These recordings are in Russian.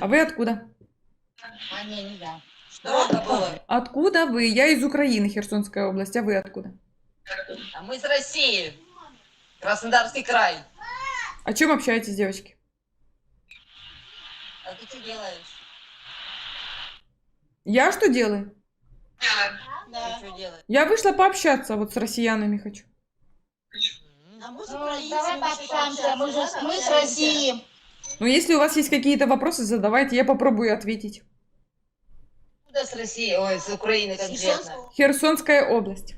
А вы откуда? А, не, не я. Что это было? Откуда вы? Я из Украины, Херсонская область. А вы откуда? А мы из России. Краснодарский край. О чем общаетесь, девочки? А ты что делаешь? Я что делаю? Да. Ты что делаешь? Я вышла пообщаться, вот с россиянами хочу. А мы с Ну, давай пообщаемся, мы же пообщаться, мы с общаемся. Но если у вас есть какие-то вопросы, задавайте, я попробую ответить. Куда с России? Ой, с Украины конкретно. Херсонская область.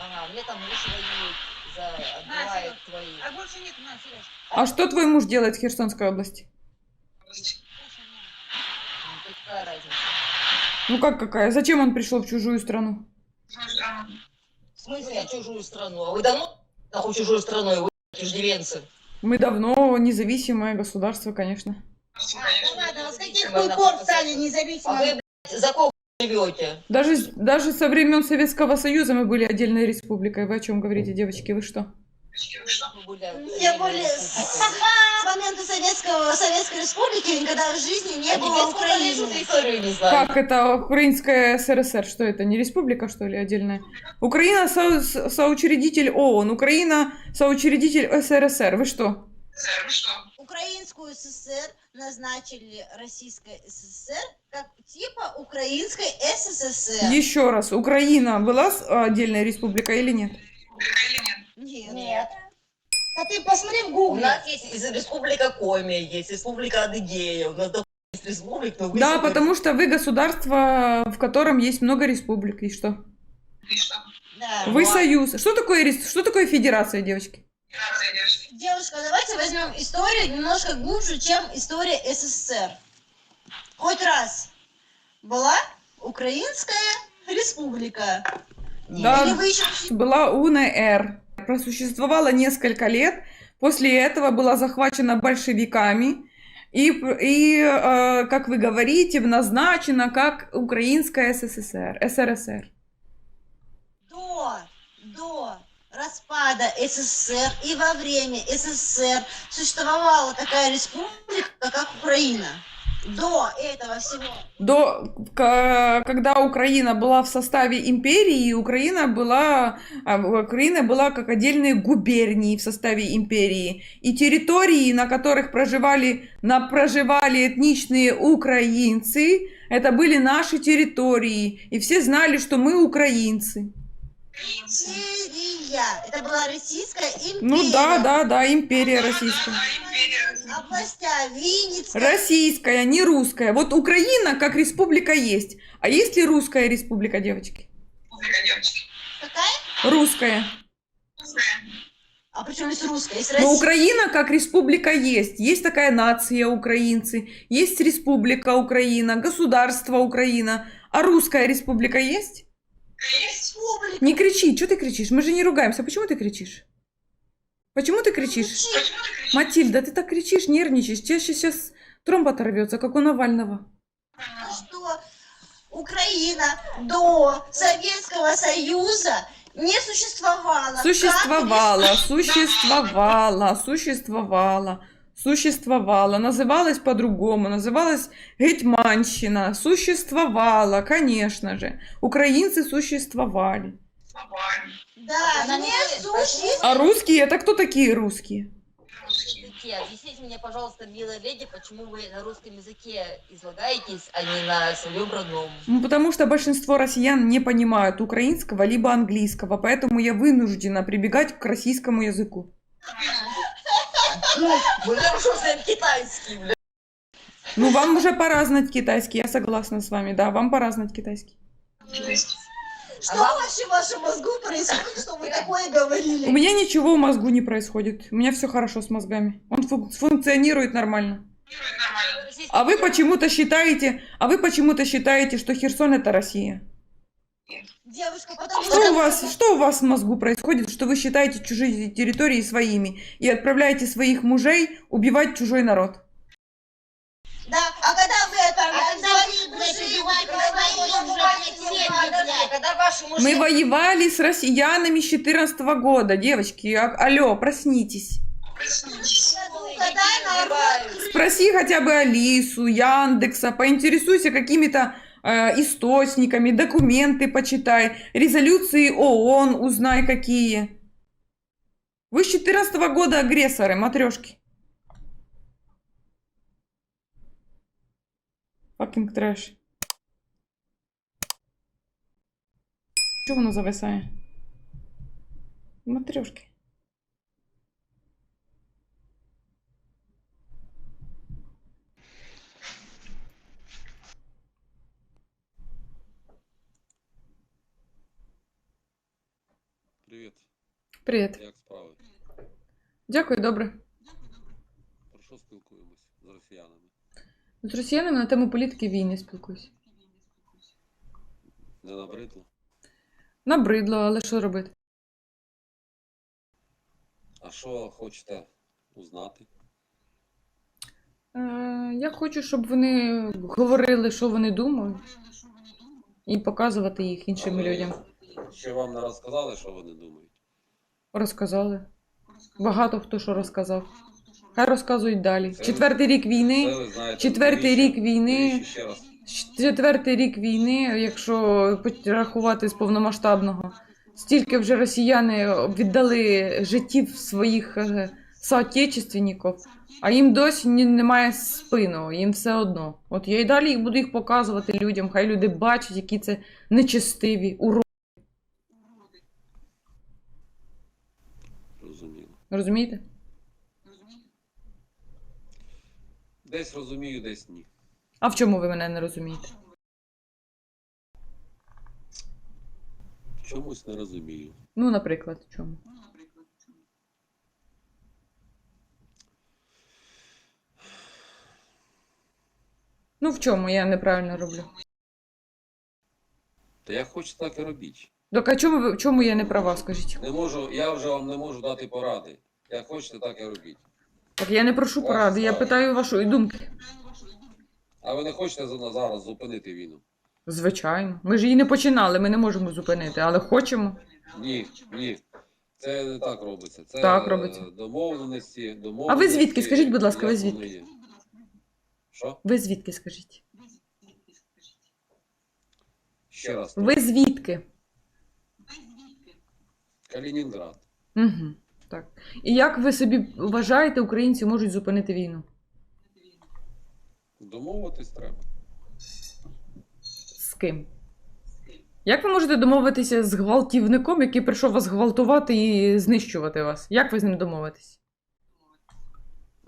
Ага, мне там муж воюет, за, отбивает твои. А больше нет, на, Сереж. А что твой муж делает в Херсонской области? Ну, какая разница? Ну как какая? Зачем он пришел в чужую страну? В смысле, в чужую страну? А вы давно нахуй в чужую страну, вы чуждевенцы? Мы давно независимое государство, конечно. А, ну ладно, а с каких пор стали А независимыми? вы, блядь, за кого живете? Даже, даже со времен Советского Союза мы были отдельной республикой. Вы о чем говорите, девочки? Вы что? Вы Тем более с, момента Советского, Советской Республики никогда в жизни не А было что Украины. историю не знаешь? Как это украинская СРСР? Что это? Не республика, что ли, отдельная? Украина со- со- соучредитель ООН, Украина соучредитель СРСР. Вы что? Украинскую ССР назначили Российской ССР как типа Украинской СССР. Еще раз, Украина была с- отдельной или нет? Нет. Нет. А ты посмотри в У гугле. нас есть из- республика Коми, есть республика Адыгея, у нас до есть республик, но вы Да, сука, потому что вы государство, в котором есть много республик. И что? Да. Вы Ну, а- союз. Что такое, рес- что такое федерация, девочки? Девушка, давайте возьмем историю немножко глубже, чем история СССР. Хоть раз была Украинская республика. Да. Или вы еще Была УНР. Просуществовала несколько лет. После этого была захвачена большевиками. И, и э, как вы говорите, назначена как Украинская СССР, СРСР. до, до распада СССР и во время СССР существовала такая республика, как Украина. До этого всего. До, к- когда Украина была в составе империи, Украина была, а, Украина была как отдельные губернии в составе империи. И территории, на которых проживали, на, проживали этничные украинцы, это были наши территории. И все знали, что мы украинцы. Империя. Это была Российская империя. Ну да, да, да, империя российская. Областя Винницкая. Российская, не русская. Вот Украина как республика есть. А есть ли русская республика, девочки? Какая? Русская. А почему есть русская? Есть Но Россия. Украина как республика есть. Есть такая нация украинцы, есть республика Украина, государство Украина. А русская республика есть? Не кричи, что ты кричишь? Мы же не ругаемся. Почему ты кричишь? Почему ты кричишь? Матильда, ты так кричишь, нервничаешь. Тебе сейчас тромб оторвется, как у Навального. Что Украина до Советского Союза не существовала. Существовала, существовала, существовала, существовала. Называлась по-другому, называлась Гетьманщина. Существовала, конечно же. Украинцы существовали. Да, Она не существовала. А русские, это кто такие русские? языке. Объясните мне, пожалуйста, милая леди, почему вы на русском языке излагаетесь, а не на своем родном? Ну, потому что большинство россиян не понимают украинского либо английского, поэтому я вынуждена прибегать к российскому языку. Вы хорошо знаем китайский, бля. Ну, вам уже пора знать китайский, я согласна с вами, да, вам пора знать китайский. Что А вообще в вашем мозгу происходит, что вы такое У говорили? меня ничего в мозгу не происходит. У меня все хорошо с мозгами. Он фу- функционирует нормально. А вы почему-то считаете, а вы почему-то считаете, что Херсон это Россия. Девушка, потому Что у вас, что у вас в мозгу происходит, что вы считаете чужие территории своими и отправляете своих мужей убивать чужой народ? Да, а когда вы А отправляете когда своих мужей, вы мужей. Мы воевали с россиянами с 14 года, девочки. а- алло, проснитесь. Спроси хотя бы Алису, Яндекса, поинтересуйся какими-то источниками, документы почитай, резолюции ООН узнай какие. Вы с 14 года агрессоры, матрешки. Fucking трэш. Чого воно зависає? Матрешки. Привіт. як справи? Дякую, добре. Про що спілкуємось з росіянами? З росіянами на тему політики війни спілкуюсь. Не набридло? Набридло, але що робити? А що хочете узнати? Е, я хочу, щоб вони говорили, що вони думають, і показувати їх іншим людям. Ще вам не розказали, що вони думають? Розказали. Багато хто що розказав. Хай розказують далі. Четвертий рік війни. Четвертий рік війни. Четвертий рік війни, якщо рахувати з повномасштабного, стільки вже росіяни віддали життів своїх е, соотечественників, а їм досі немає спину, їм все одно. От я і далі їх буду їх показувати людям, хай люди бачать, які це нечестиві, уроди. Розумієте? Десь розумію, десь ні. А в чому ви мене не розумієте? Чомусь не розумію. Ну, наприклад, в чому? Ну, в чому я неправильно роблю? Та як хочете, так і робіть. Так а чому, ви- в чому я не права, скажіть? Не можу, я вже вам не можу дати поради. Як хочете, так і робіть. Так я не прошу Ваша поради, я справа. питаю вашої думки. А ви не хочете за- зараз зупинити війну? Звичайно. Ми ж її не починали, ми не можемо зупинити, але хочемо. Ні, ні. Це не так робиться. Це Так е, робиться. домовленості, домовленості. А ви звідки? Скажіть, будь ласка, ви як звідки? є. Що? Ви звідки скажіть? Ще раз. Ви звідки? Калінінград. Угу. Так. І як ви собі вважаєте, українці можуть зупинити війну? Домовитись треба. З ким? Як ви можете домовитися з гвалтівником, який прийшов вас гвалтувати і знищувати вас? Як ви з ним домовитесь?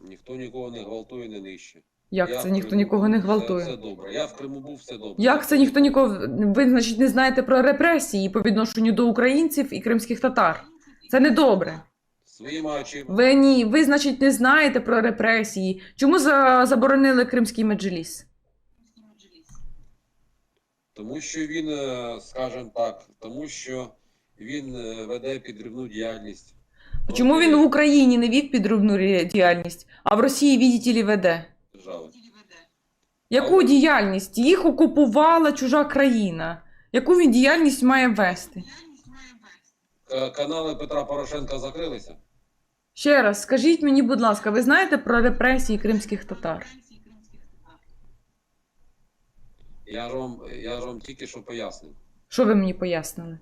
Ніхто нікого не гвалтує, не нищить. Як Я це в ніхто Криму нікого був, не все- гвалтує? Все, добре. Я в Криму був, все добре. Як це ніхто нікого. Ви, значить, не знаєте про репресії по відношенню до українців і кримських татар? Це не добре. Своїми очима. Ви ні, ви, значить, не знаєте про репресії. Чому за, заборонили кримський меджліс? Тому що він, е, скажімо так, тому що він е, веде підривну діяльність. Чому він в Україні не вів підробну діяльність, а в Росії, видите веде? Держави? Яку діяльність? Їх окупувала чужа країна. Яку він діяльність має вести? К- Канали Петра Порошенка закрилися. Ще раз, скажіть мені, будь ласка, ви знаєте про репресії кримських татар? Я ж вам, я ж вам тільки що пояснив. Що ви мені пояснили?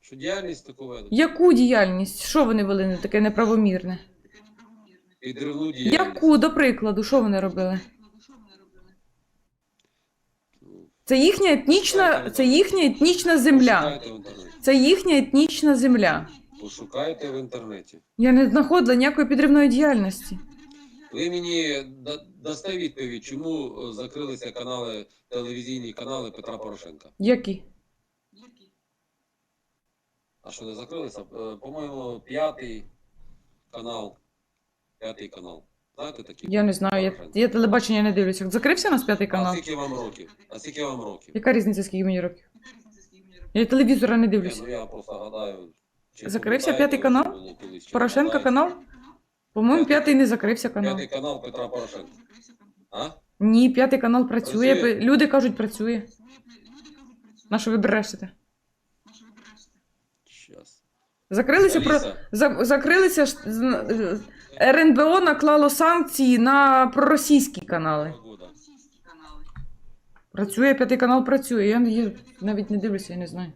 Що діяльність таку ведуть. Яку діяльність? Що вони вели не таке неправомірне? Діяльність. Яку, до прикладу, що вони робили? Це їхня етнічна, це їхня етнічна земля. Пошукайте в інтернеті. Це їхня етнічна земля. Пошукайте в інтернеті. Я не знаходила ніякої підривної діяльності. Ви мені да- дасте відповідь, чому е, закрилися канали, телевізійні канали Петра Порошенка? Які? А що не закрилися? Е, По-моєму, п'ятий канал. П'ятий канал. Знаєте такий? Я не знаю, я, я телебачення не дивлюся. Закрився у нас п'ятий канал? А скільки вам років? А скільки вам років? Яка різниця, скільки мені років? Я телевізора не дивлюся. ну я просто гадаю. чи Закрився пам'ятаєте п'ятий канал? що було колись, чи Порошенка пам'ятаєте? канал? По-моєму, П'ятий- п'ятий не закрився канал. П'ятий канал Петра Порошенка. А? Ні, п'ятий канал працює. Працює? Люди кажуть, працює. На що ви брешете? Щас. Закрилися про. Аліса, За, закрилися ж з- РНБО наклало санкції на проросійські канали. Два года. Працює, п'ятий канал працює. Я, я навіть не дивлюся, я не знаю.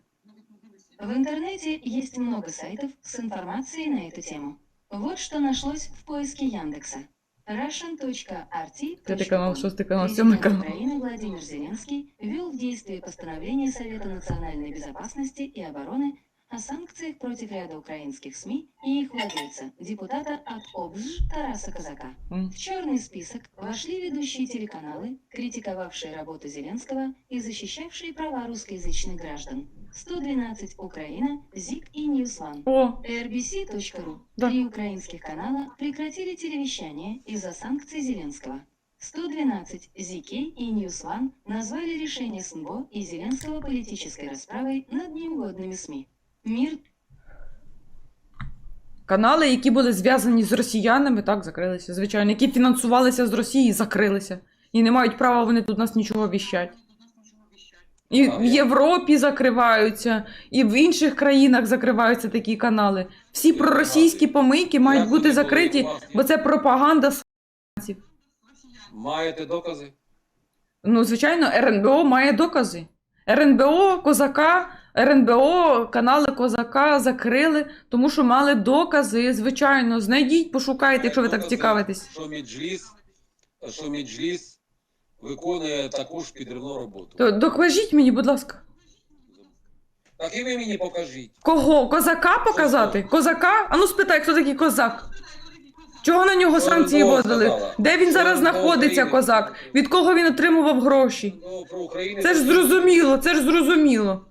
В интернете есть много сайтов с информацией на эту тему. Вот что нашлось в поиске Яндекса. Russian.rt. Пятый канал, шестый канал, седьмой канал. Украины Владимир Зеленский ввел в действие постановление Совета национальной безопасности и обороны о санкциях против ряда украинских СМИ и их владельца, депутата от ОБЖ Тараса Казака. В черный список вошли ведущие телеканалы, критиковавшие работу Зеленского и защищавшие права русскоязычных граждан. 112 Украина, ЗИК и Ньюслан. RBC.ru. Да. Три украинских канала прекратили телевещание из-за санкций Зеленского. 112 ZK и Ньюслан назвали решение СНБО и Зеленского политической расправой над неугодными СМИ. Мир канали, які були зв'язані з росіянами, так, закрилися, звичайно, які фінансувалися з Росії, закрилися. І не мають права вони тут нас нічого віщать. І в Європі закриваються, і в інших країнах закриваються такі канали. Всі проросійські помийки мають бути закриті, бо це пропаганда с***ців. Маєте докази? Ну, звичайно, РНБО має докази. РНБО Козака, РНБО, канали Козака закрили, тому що мали докази. Звичайно, знайдіть, пошукайте, якщо ви так Докази, цікавитесь. Що Меджліс, що Меджліс виконує також підривну роботу. То докажіть мені, будь ласка. Так і ви мені покажіть. Кого? Козака показати? Козака? А ну спитай, хто такий козак? Чого на нього санкції РНБО вводили? Де він зараз знаходиться, козак? Від кого він отримував гроші? Ну. Це ж зрозуміло, це ж зрозуміло.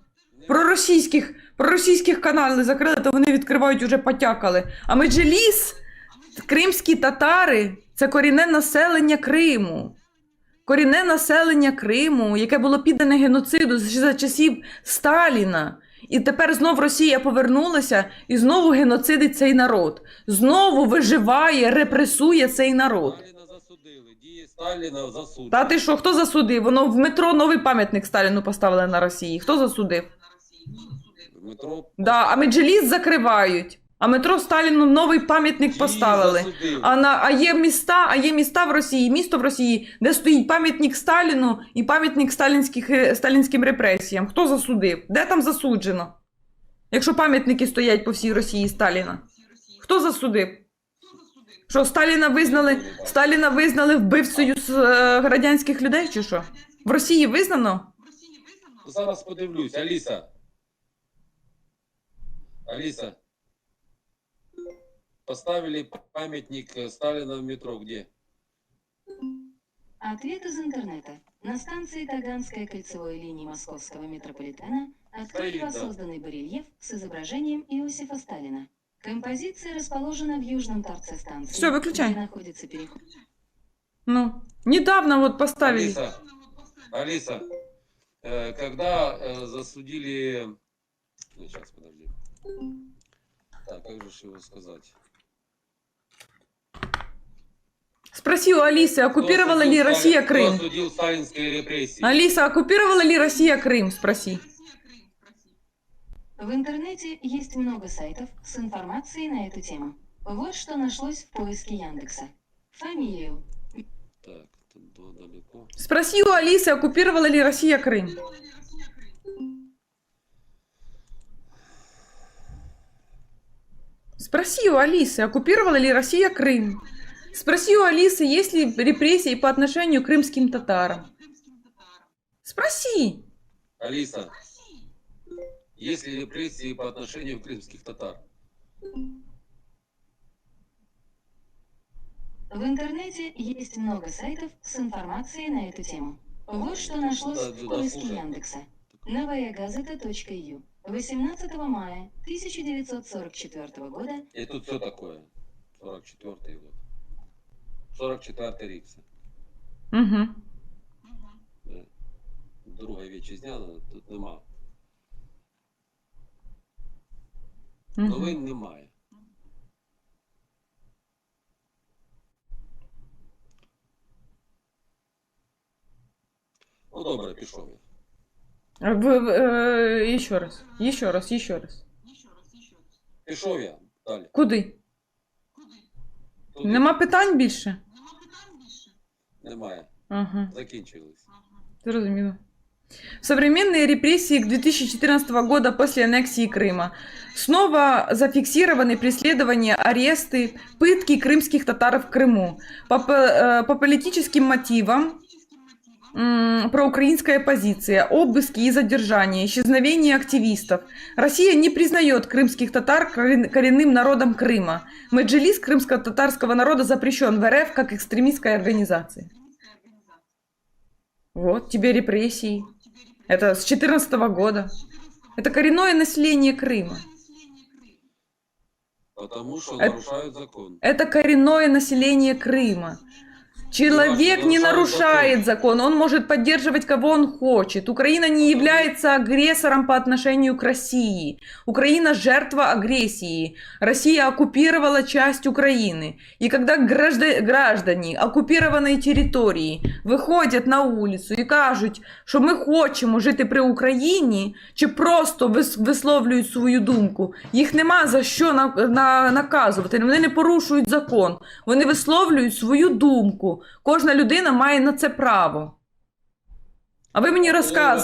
Про російських, про російських каналів закрили, то вони відкривають уже потякали. А Меджеліс, кримські татари це корінне населення Криму. Корінне населення Криму, яке було піддане геноциду за часів Сталіна. І тепер знов Росія повернулася і знову геноцидить цей народ. Знову виживає, репресує цей народ. Сталіна засудили. Дії Сталіна засуджені. Та ти що, хто засудив? Воно в метро новий пам'ятник Сталіну поставили на Росії. Хто засудив? Метро Да, а Меджеліс закривають. А метро Сталіну новий пам'ятник поставили. А на а є міста, а є міста в Росії, місто в Росії, де стоїть пам'ятник Сталіну і пам'ятник сталінських сталінським репресіям. Хто засудив? Де там засуджено? Якщо пам'ятники стоять по всій Росії Сталіна. Хто засудив? Що Сталіна визнали, Сталіна визнали вбивцею з е, радянських людей, чи що? В Росії визнано? Зараз подивлюсь. Аліса. Аліса. Поставили памятник Сталина в метро. Где? Ответ из интернета. На станции Таганская кольцевой линии московского метрополитена открыли да. воссозданный барельеф с изображением Иосифа Сталина. Композиция расположена в южном торце станции, Всё, выключай. находится переход. Ну, недавно вот поставили. Алиса. Алиса. э, когда э, засудили... Ну, сейчас, подожди. Так, как же его сказать? Спроси у Алисы, оккупировала ли Россия Крым? Кто осудил сталинские репрессии? Алиса, оккупировала ли Россия Крым? Спроси. В интернете есть много сайтов с информацией на эту тему. Вот что нашлось в поиске Яндекса. Фамилию, Так, тут далеко. Спроси у Алисы, оккупировала ли Россия Крым? Спроси у Алисы, оккупировала ли Россия Крым? Спроси у Алисы, есть ли репрессии по отношению к крымским татарам? Спроси. Алиса. Есть ли репрессии по отношению к крымских татар? В интернете есть много сайтов с информацией на эту тему. Вот что нашлось Да, в поиске слушай. Яндекса. Новоягазета.ю 18 мая 1944 года И тут все такое. 44-й год. 44-й рік. це. Угу. Да. Друга вітчизняна тут нема. Новин немає. Ну добре, пішов я. В, в- э, еще раз, еще раз, еще раз. Пішов я далі. Куди? Туди Нема питань більше? Немає. Ага. Закінчились. Зрозуміло. Современные репрессии к 2014 года после аннексии Крыма. Снова зафиксированы преследования, аресты, пытки крымских татар в Крыму. По, п- э, по политическим мотивам м, проукраинская позиция, обыски и задержания, исчезновение активистов. Россия не признает крымских татар корен- коренным народом Крыма. Меджлис крымско-татарского народа запрещен в РФ как экстремистская организация. Вот тебе репрессии. Это с 2014 года. Это коренное население Крыма. Потому що Е- нарушають закон. Это коренное население Крыма. Человек не нарушает закон, он может поддерживать кого он хочет. Украина не является агрессором по отношению к России. Украина жертва агрессии. Россия оккупировала часть Украины. И когда гражда- граждане оккупированной территории выходят на улицу и кажуть, що ми хочемо жити при Україні, чи просто вис- висловлюють свою думку, їх нема за що на, на, наказувати. Вони не порушують закон. Вони висловлюють свою думку. Кожна людина має на це право. А ви мені розказуєте.